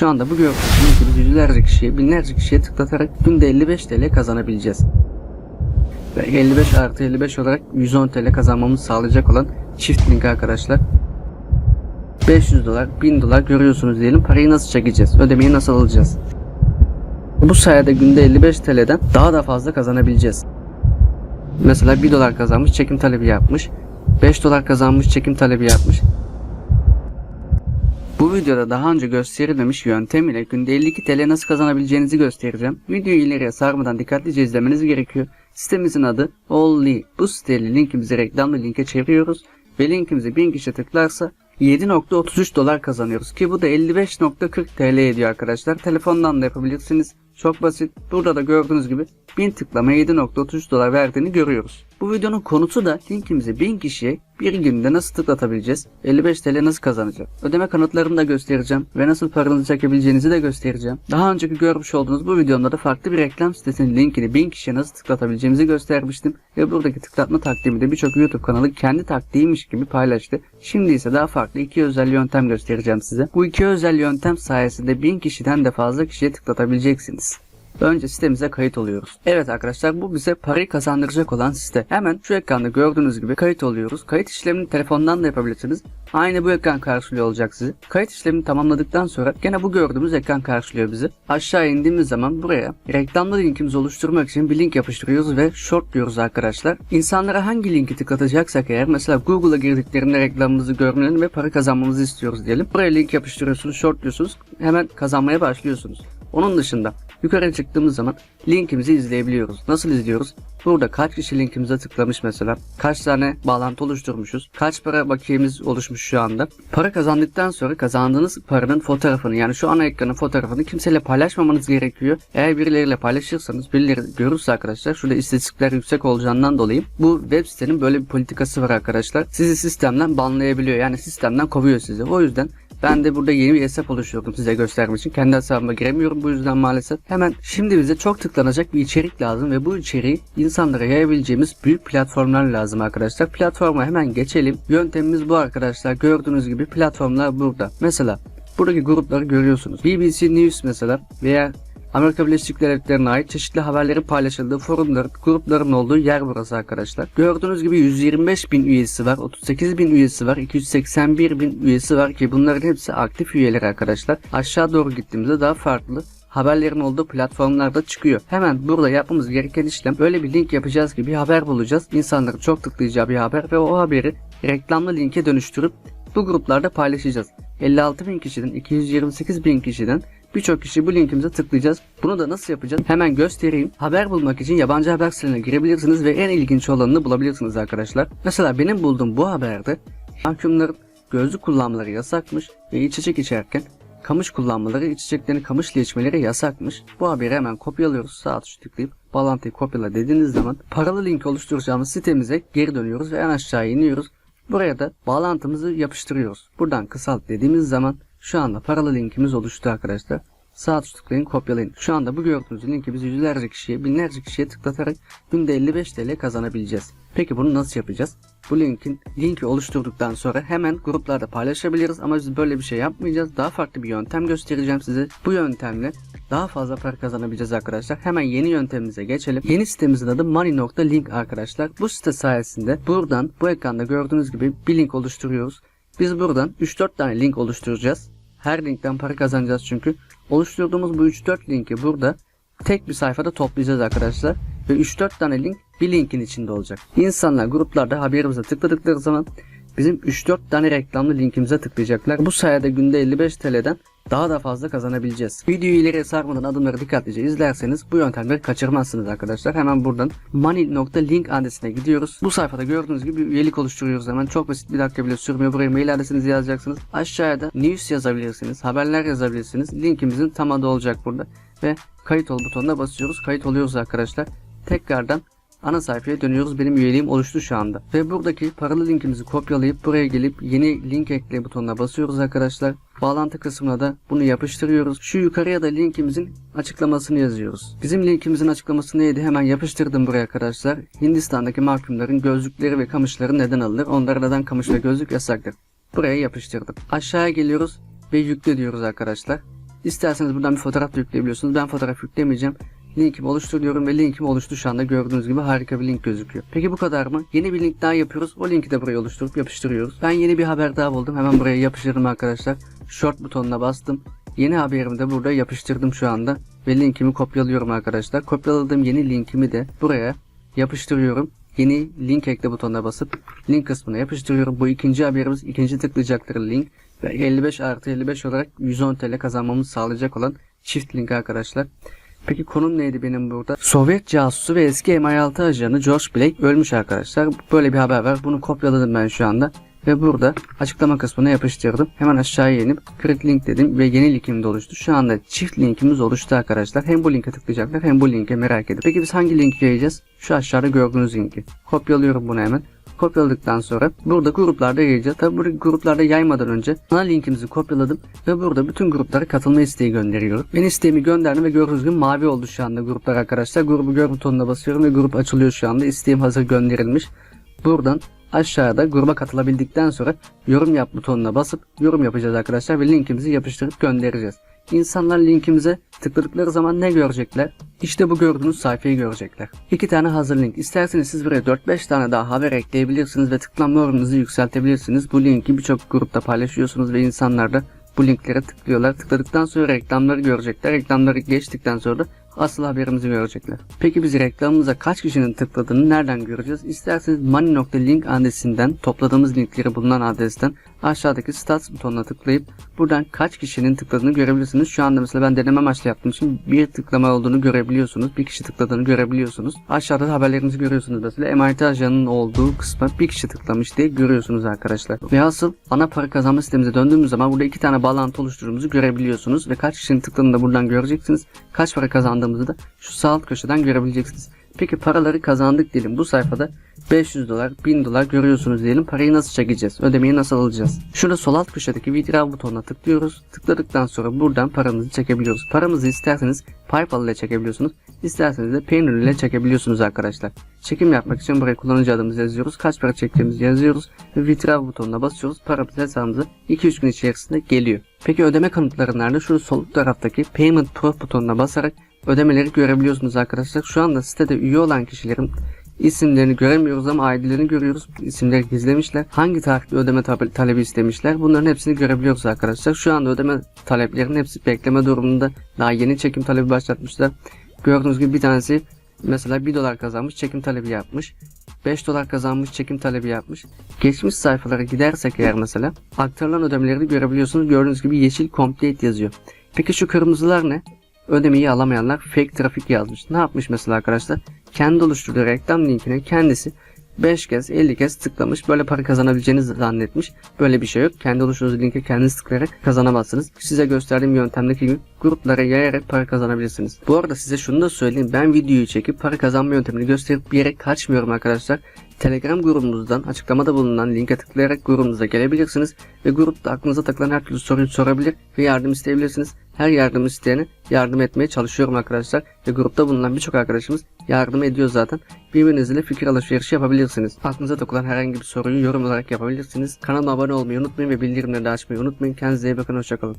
Şu anda bu gördüğünüz linkimiz yüzlerce kişiye, binlerce kişiye tıklatarak günde 55 TL kazanabileceğiz. Ve 55 artı 55 olarak 110 TL kazanmamızı sağlayacak olan çift link arkadaşlar. 500 dolar, 1000 dolar görüyorsunuz diyelim. Parayı nasıl çekeceğiz? Ödemeyi nasıl alacağız? Bu sayede günde 55 TL'den daha da fazla kazanabileceğiz. Mesela 1 dolar kazanmış, çekim talebi yapmış. 5 dolar kazanmış, çekim talebi yapmış. Bu videoda daha önce gösterilmemiş yöntem ile günde 52 TL nasıl kazanabileceğinizi göstereceğim. Videoyu ileriye sarmadan dikkatlice izlemeniz gerekiyor. Sitemizin adı Only. Bu siteyi linkimizi reklamlı linke çeviriyoruz ve linkimizi 1000 kişi tıklarsa 7.33 dolar kazanıyoruz ki bu da 55.40 TL ediyor arkadaşlar. Telefondan da yapabilirsiniz. Çok basit. Burada da gördüğünüz gibi 1000 tıklama 7.33 dolar verdiğini görüyoruz. Bu videonun konusu da linkimizi 1000 kişiye bir günde nasıl tıklatabileceğiz? 55 TL nasıl kazanacağız? Ödeme kanıtlarını da göstereceğim ve nasıl paranızı çekebileceğinizi de göstereceğim. Daha önceki görmüş olduğunuz bu videomda da farklı bir reklam sitesinin linkini 1000 kişiye nasıl tıklatabileceğimizi göstermiştim. Ve buradaki tıklatma taktiğimi de birçok YouTube kanalı kendi taktiğiymiş gibi paylaştı. Şimdi ise daha farklı iki özel yöntem göstereceğim size. Bu iki özel yöntem sayesinde 1000 kişiden de fazla kişiye tıklatabileceksiniz. Önce sitemize kayıt oluyoruz. Evet arkadaşlar bu bize parayı kazandıracak olan site. Hemen şu ekranda gördüğünüz gibi kayıt oluyoruz. Kayıt işlemini telefondan da yapabilirsiniz. Aynı bu ekran karşılıyor olacak sizi. Kayıt işlemini tamamladıktan sonra gene bu gördüğümüz ekran karşılıyor bizi. Aşağı indiğimiz zaman buraya reklamlı linkimizi oluşturmak için bir link yapıştırıyoruz ve short diyoruz arkadaşlar. İnsanlara hangi linki tıklatacaksak eğer mesela Google'a girdiklerinde reklamımızı görmelerini ve para kazanmamızı istiyoruz diyelim. Buraya link yapıştırıyorsunuz, short diyorsunuz. Hemen kazanmaya başlıyorsunuz. Onun dışında yukarı çıktığımız zaman linkimizi izleyebiliyoruz. Nasıl izliyoruz? Burada kaç kişi linkimize tıklamış mesela, kaç tane bağlantı oluşturmuşuz, kaç para bakiyemiz oluşmuş şu anda. Para kazandıktan sonra kazandığınız paranın fotoğrafını yani şu ana ekranın fotoğrafını kimseyle paylaşmamanız gerekiyor. Eğer birileriyle paylaşırsanız birileri görürse arkadaşlar şurada istatistikler yüksek olacağından dolayı bu web sitenin böyle bir politikası var arkadaşlar. Sizi sistemden banlayabiliyor yani sistemden kovuyor sizi. O yüzden ben de burada yeni bir hesap oluşturdum size göstermek için. Kendi hesabıma giremiyorum bu yüzden maalesef. Hemen şimdi bize çok tıklanacak bir içerik lazım ve bu içeriği insanlara yayabileceğimiz büyük platformlar lazım arkadaşlar. Platforma hemen geçelim. Yöntemimiz bu arkadaşlar. Gördüğünüz gibi platformlar burada. Mesela buradaki grupları görüyorsunuz. BBC News mesela veya Amerika Birleşik Devletleri'ne ait çeşitli haberlerin paylaşıldığı forumların, grupların olduğu yer burası arkadaşlar. Gördüğünüz gibi 125 bin üyesi var, 38 bin üyesi var, 281 bin üyesi var ki bunların hepsi aktif üyeler arkadaşlar. Aşağı doğru gittiğimizde daha farklı haberlerin olduğu platformlarda çıkıyor. Hemen burada yapmamız gereken işlem böyle bir link yapacağız ki bir haber bulacağız. İnsanların çok tıklayacağı bir haber ve o haberi reklamlı linke dönüştürüp bu gruplarda paylaşacağız. 56 bin kişiden 228 bin kişiden Birçok kişi bu linkimize tıklayacağız. Bunu da nasıl yapacağız? Hemen göstereyim. Haber bulmak için yabancı haber sitelerine girebilirsiniz ve en ilginç olanını bulabilirsiniz arkadaşlar. Mesela benim bulduğum bu haberde mahkumların gözlük kullanmaları yasakmış ve içecek içerken kamış kullanmaları, içeceklerini kamışla içmeleri yasakmış. Bu haberi hemen kopyalıyoruz. Sağ tuşu tıklayıp bağlantıyı kopyala dediğiniz zaman paralı link oluşturacağımız sitemize geri dönüyoruz ve en aşağı iniyoruz. Buraya da bağlantımızı yapıştırıyoruz. Buradan kısalt dediğimiz zaman şu anda paralı linkimiz oluştu arkadaşlar. Sağ tıklayın kopyalayın. Şu anda bu gördüğünüz linki biz yüzlerce kişiye, binlerce kişiye tıklatarak günde 55 TL kazanabileceğiz. Peki bunu nasıl yapacağız? Bu linkin linki oluşturduktan sonra hemen gruplarda paylaşabiliriz ama biz böyle bir şey yapmayacağız. Daha farklı bir yöntem göstereceğim size. Bu yöntemle daha fazla para kazanabileceğiz arkadaşlar. Hemen yeni yöntemimize geçelim. Yeni sitemizin adı money.link arkadaşlar. Bu site sayesinde buradan bu ekranda gördüğünüz gibi bir link oluşturuyoruz. Biz buradan 3-4 tane link oluşturacağız. Her linkten para kazanacağız çünkü. Oluşturduğumuz bu 3-4 linki burada tek bir sayfada toplayacağız arkadaşlar. Ve 3-4 tane link bir linkin içinde olacak. İnsanlar gruplarda haberimize tıkladıkları zaman bizim 3-4 tane reklamlı linkimize tıklayacaklar. Bu sayede günde 55 TL'den daha da fazla kazanabileceğiz. Videoyu ileriye sarmadan adımları dikkatlice izlerseniz bu yöntemleri kaçırmazsınız arkadaşlar. Hemen buradan money.link adresine gidiyoruz. Bu sayfada gördüğünüz gibi üyelik oluşturuyoruz hemen. Çok basit bir dakika bile sürmüyor. Buraya mail adresinizi yazacaksınız. Aşağıya da news yazabilirsiniz. Haberler yazabilirsiniz. Linkimizin tam adı olacak burada. Ve kayıt ol butonuna basıyoruz. Kayıt oluyoruz arkadaşlar. Tekrardan ana sayfaya dönüyoruz. Benim üyeliğim oluştu şu anda. Ve buradaki paralı linkimizi kopyalayıp buraya gelip yeni link ekle butonuna basıyoruz arkadaşlar. Bağlantı kısmına da bunu yapıştırıyoruz. Şu yukarıya da linkimizin açıklamasını yazıyoruz. Bizim linkimizin açıklaması neydi? Hemen yapıştırdım buraya arkadaşlar. Hindistan'daki mahkumların gözlükleri ve kamışları neden alınır? Onlara neden kamış ve gözlük yasaktır? Buraya yapıştırdım. Aşağıya geliyoruz ve yükle diyoruz arkadaşlar. İsterseniz buradan bir fotoğraf da yükleyebiliyorsunuz. Ben fotoğraf yüklemeyeceğim. Linkimi oluştur diyorum ve linkim oluştu şu anda gördüğünüz gibi harika bir link gözüküyor. Peki bu kadar mı? Yeni bir link daha yapıyoruz. O linki de buraya oluşturup yapıştırıyoruz. Ben yeni bir haber daha buldum. Hemen buraya yapıştırdım arkadaşlar. Short butonuna bastım. Yeni haberimi de burada yapıştırdım şu anda. Ve linkimi kopyalıyorum arkadaşlar. Kopyaladığım yeni linkimi de buraya yapıştırıyorum. Yeni link ekle butonuna basıp link kısmına yapıştırıyorum. Bu ikinci haberimiz ikinci tıklayacakları link. Ve 55 artı 55 olarak 110 TL kazanmamız sağlayacak olan çift link arkadaşlar. Peki konum neydi benim burada? Sovyet casusu ve eski MI6 ajanı George Blake ölmüş arkadaşlar. Böyle bir haber var. Bunu kopyaladım ben şu anda. Ve burada açıklama kısmına yapıştırdım. Hemen aşağıya inip create link dedim ve yeni linkim de oluştu. Şu anda çift linkimiz oluştu arkadaşlar. Hem bu linke tıklayacaklar hem bu linke merak edip. Peki biz hangi linki yayacağız? Şu aşağıda gördüğünüz linki. Kopyalıyorum bunu hemen. Kopyaladıktan sonra burada gruplarda yayacağız. Tabi burada gruplarda yaymadan önce ana linkimizi kopyaladım ve burada bütün gruplara katılma isteği gönderiyorum. Ben isteğimi gönderdim ve gördüğünüz gibi mavi oldu şu anda gruplar arkadaşlar. Grubu gör butonuna basıyorum ve grup açılıyor şu anda. İsteğim hazır gönderilmiş. Buradan aşağıda gruba katılabildikten sonra yorum yap butonuna basıp yorum yapacağız arkadaşlar ve linkimizi yapıştırıp göndereceğiz. İnsanlar linkimize tıkladıkları zaman ne görecekler? İşte bu gördüğünüz sayfayı görecekler. İki tane hazır link. İsterseniz siz buraya 4-5 tane daha haber ekleyebilirsiniz ve tıklanma oranınızı yükseltebilirsiniz. Bu linki birçok grupta paylaşıyorsunuz ve insanlar da bu linklere tıklıyorlar. Tıkladıktan sonra reklamları görecekler. Reklamları geçtikten sonra da asıl haberimizi görecekler. Peki biz reklamımıza kaç kişinin tıkladığını nereden göreceğiz? İsterseniz money.link adresinden topladığımız linkleri bulunan adresten aşağıdaki stats butonuna tıklayıp buradan kaç kişinin tıkladığını görebilirsiniz. Şu anda mesela ben deneme amaçlı yaptığım için bir tıklama olduğunu görebiliyorsunuz. Bir kişi tıkladığını görebiliyorsunuz. Aşağıda da haberlerimizi görüyorsunuz mesela. MIT ajanının olduğu kısma bir kişi tıklamış diye görüyorsunuz arkadaşlar. Ve asıl ana para kazanma sistemimize döndüğümüz zaman burada iki tane bağlantı oluşturduğumuzu görebiliyorsunuz. Ve kaç kişinin tıkladığını da buradan göreceksiniz. Kaç para kazandığımızı da şu sağ alt köşeden görebileceksiniz. Peki paraları kazandık diyelim. Bu sayfada 500 dolar, 1000 dolar görüyorsunuz diyelim. Parayı nasıl çekeceğiz? Ödemeyi nasıl alacağız? Şurada sol alt köşedeki withdraw butonuna tıklıyoruz. Tıkladıktan sonra buradan paramızı çekebiliyoruz. Paramızı isterseniz PayPal ile çekebiliyorsunuz. İsterseniz de Payoneer ile çekebiliyorsunuz arkadaşlar. Çekim yapmak için buraya kullanıcı adımızı yazıyoruz. Kaç para çektiğimizi yazıyoruz. Ve withdraw butonuna basıyoruz. Paramız hesabımıza 2-3 gün içerisinde geliyor. Peki ödeme kanıtları nerede? Şu sol taraftaki Payment Proof butonuna basarak ödemeleri görebiliyorsunuz arkadaşlar. Şu anda sitede üye olan kişilerin isimlerini göremiyoruz ama ID'lerini görüyoruz. İsimleri gizlemişler. Hangi tarihte ödeme talebi istemişler? Bunların hepsini görebiliyoruz arkadaşlar. Şu anda ödeme taleplerinin hepsi bekleme durumunda. Daha yeni çekim talebi başlatmışlar. Gördüğünüz gibi bir tanesi mesela 1 dolar kazanmış çekim talebi yapmış. 5 dolar kazanmış çekim talebi yapmış. Geçmiş sayfalara gidersek eğer mesela aktarılan ödemeleri görebiliyorsunuz. Gördüğünüz gibi yeşil complete yazıyor. Peki şu kırmızılar ne? Ödemeyi alamayanlar fake trafik yazmış. Ne yapmış mesela arkadaşlar? Kendi oluşturduğu reklam linkine kendisi 5 kez 50 kez tıklamış. Böyle para kazanabileceğinizi zannetmiş. Böyle bir şey yok. Kendi oluşturduğunuz linke kendiniz tıklayarak kazanamazsınız. Size gösterdiğim yöntemdeki gibi gruplara yayarak para kazanabilirsiniz. Bu arada size şunu da söyleyeyim. Ben videoyu çekip para kazanma yöntemini gösterip bir yere kaçmıyorum arkadaşlar. Telegram grubumuzdan açıklamada bulunan linke tıklayarak grubumuza gelebilirsiniz ve grupta aklınıza takılan her türlü soruyu sorabilir ve yardım isteyebilirsiniz. Her yardım isteyene yardım etmeye çalışıyorum arkadaşlar ve grupta bulunan birçok arkadaşımız yardım ediyor zaten. Birbirinizle fikir alışverişi yapabilirsiniz. Aklınıza takılan herhangi bir soruyu yorum olarak yapabilirsiniz. Kanalıma abone olmayı unutmayın ve bildirimleri açmayı unutmayın. Kendinize iyi bakın hoşçakalın.